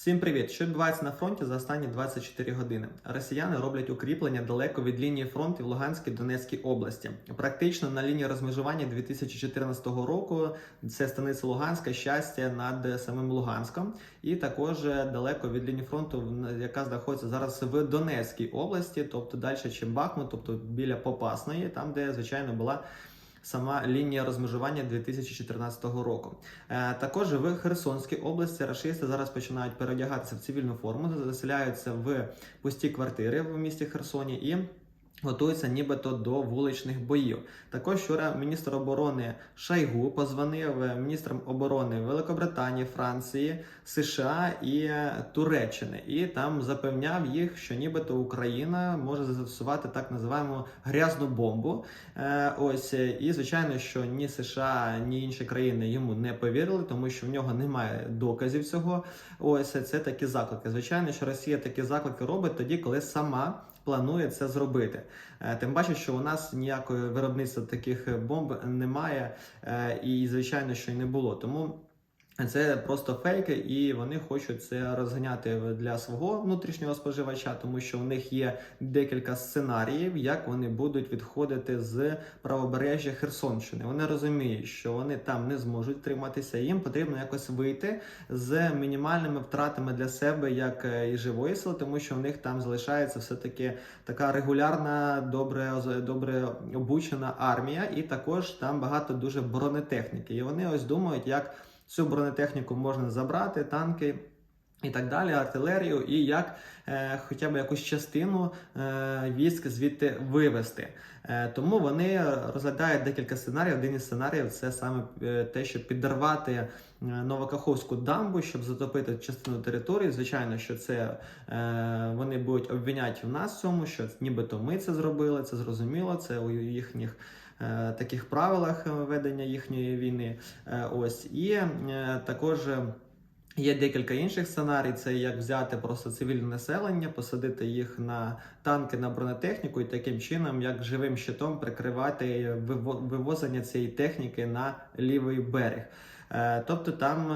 Всім привіт! Що відбувається на фронті за останні 24 години? Росіяни роблять укріплення далеко від лінії фронту в Луганській Донецькій області. Практично на лінії розмежування 2014 року це станиця Луганська, щастя над самим Луганськом, і також далеко від лінії фронту, яка знаходиться зараз в Донецькій області, тобто далі, чим Бахмут, тобто біля Попасної, там де звичайно була сама лінія розмежування 2014 року. Е, також в Херсонській області рашисти зараз починають переодягатися в цивільну форму, заселяються в пусті квартири в місті Херсоні і. Готуються нібито до вуличних боїв. Також вчора міністр оборони Шайгу позвонив міністрам оборони Великобританії, Франції, США і Туреччини, і там запевняв їх, що нібито Україна може застосувати так називаємо грязну бомбу. Е, ось і звичайно, що ні США, ні інші країни йому не повірили, тому що в нього немає доказів цього. Ось це такі заклики. Звичайно, що Росія такі заклики робить тоді, коли сама планує це зробити. Е, тим паче, що у нас ніякої виробництва таких бомб немає, е, і звичайно, що й не було. Тому. Це просто фейки, і вони хочуть це розганяти для свого внутрішнього споживача, тому що у них є декілька сценаріїв, як вони будуть відходити з правобережжя Херсонщини. Вони розуміють, що вони там не зможуть триматися. Їм потрібно якось вийти з мінімальними втратами для себе, як і живої сили, тому що у них там залишається все таки така регулярна, добре добре обучена армія, і також там багато дуже бронетехніки. І вони ось думають, як. Цю бронетехніку можна забрати, танки. І так далі, артилерію, і як е, хоча б якусь частину е, військ звідти вивести. Е, тому вони розглядають декілька сценаріїв. Один із сценаріїв це саме е, те, щоб підірвати е, Новокаховську дамбу, щоб затопити частину території. Звичайно, що це е, вони будуть обвиняти в нас в цьому, що нібито ми це зробили, це зрозуміло, це у їхніх. Е, таких правилах ведення їхньої війни. Е, ось і е, також. Є декілька інших сценарій: це як взяти просто цивільне населення, посадити їх на танки на бронетехніку, і таким чином, як живим щитом, прикривати вивозення цієї техніки на лівий берег. Тобто там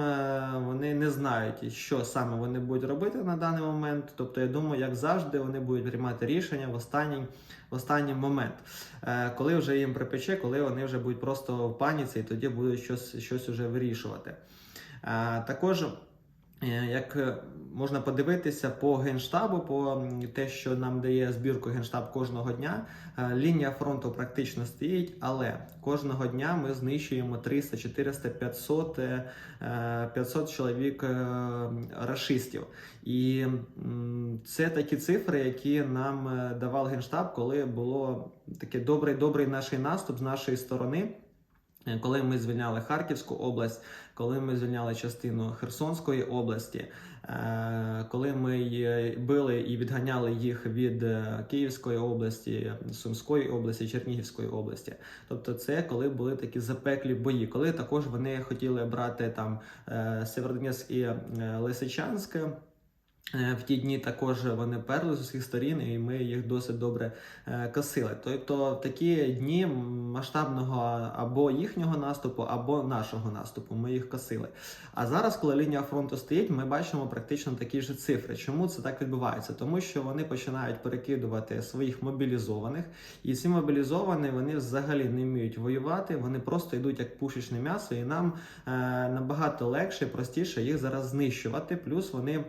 вони не знають, що саме вони будуть робити на даний момент. Тобто, я думаю, як завжди, вони будуть приймати рішення в останній в останній момент, коли вже їм припече, коли вони вже будуть просто в паніці, і тоді будуть щось щось уже вирішувати. Також Е, як е, можна подивитися по генштабу, по те, що нам дає збірку генштаб кожного дня, е, лінія фронту практично стоїть, але кожного дня ми знищуємо 300, 400, 500 500 чоловік рашистів. І це такі цифри, які нам давав генштаб, коли було такий добрий добрий наш наступ з нашої сторони. Коли ми звільняли Харківську область, коли ми звільняли частину Херсонської області, е, коли ми били і відганяли їх від е, Київської області, Сумської області, Чернігівської області, тобто це коли були такі запеклі бої, коли також вони хотіли брати там е, Северодонецьк і Лисичанськ. Е, в ті дні також вони перли з усіх сторін, і ми їх досить добре е, косили. Тобто в такі дні масштабного або їхнього наступу, або нашого наступу ми їх косили. А зараз, коли лінія фронту стоїть, ми бачимо практично такі ж цифри. Чому це так відбувається? Тому що вони починають перекидувати своїх мобілізованих, і ці мобілізовані вони взагалі не вміють воювати. Вони просто йдуть як пушечне м'ясо, і нам е, набагато легше, простіше їх зараз знищувати. Плюс вони.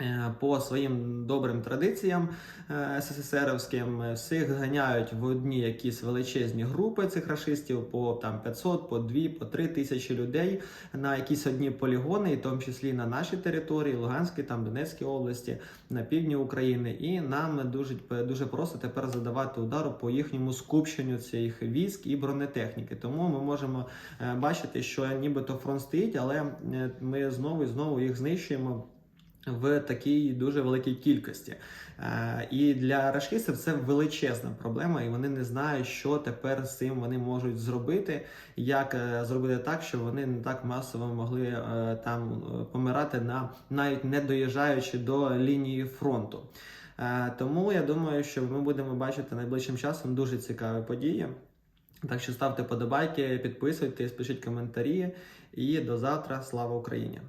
Е, по своїм добрим традиціям е, СССРівським всіх ганяють в одні якісь величезні групи цих рашистів по там 500, по 2, по 3 тисячі людей на якісь одні полігони, і в тому числі на нашій території, Луганській, там Донецькій області, на півдні України. І нам дуже дуже просто тепер задавати удару по їхньому скупченню цих військ і бронетехніки. Тому ми можемо е, бачити, що нібито фронт стоїть, але ми знову і знову їх знищуємо в такій дуже великій кількості. Е, і для рашкістів це величезна проблема, і вони не знають, що тепер з цим вони можуть зробити, як е, зробити так, щоб вони не так масово могли е, там помирати на навіть не доїжджаючи до лінії фронту. Тому я думаю, що ми будемо бачити найближчим часом дуже цікаві події. Так що ставте подобайки, підписуйтесь, пишіть коментарі. І до завтра. Слава Україні!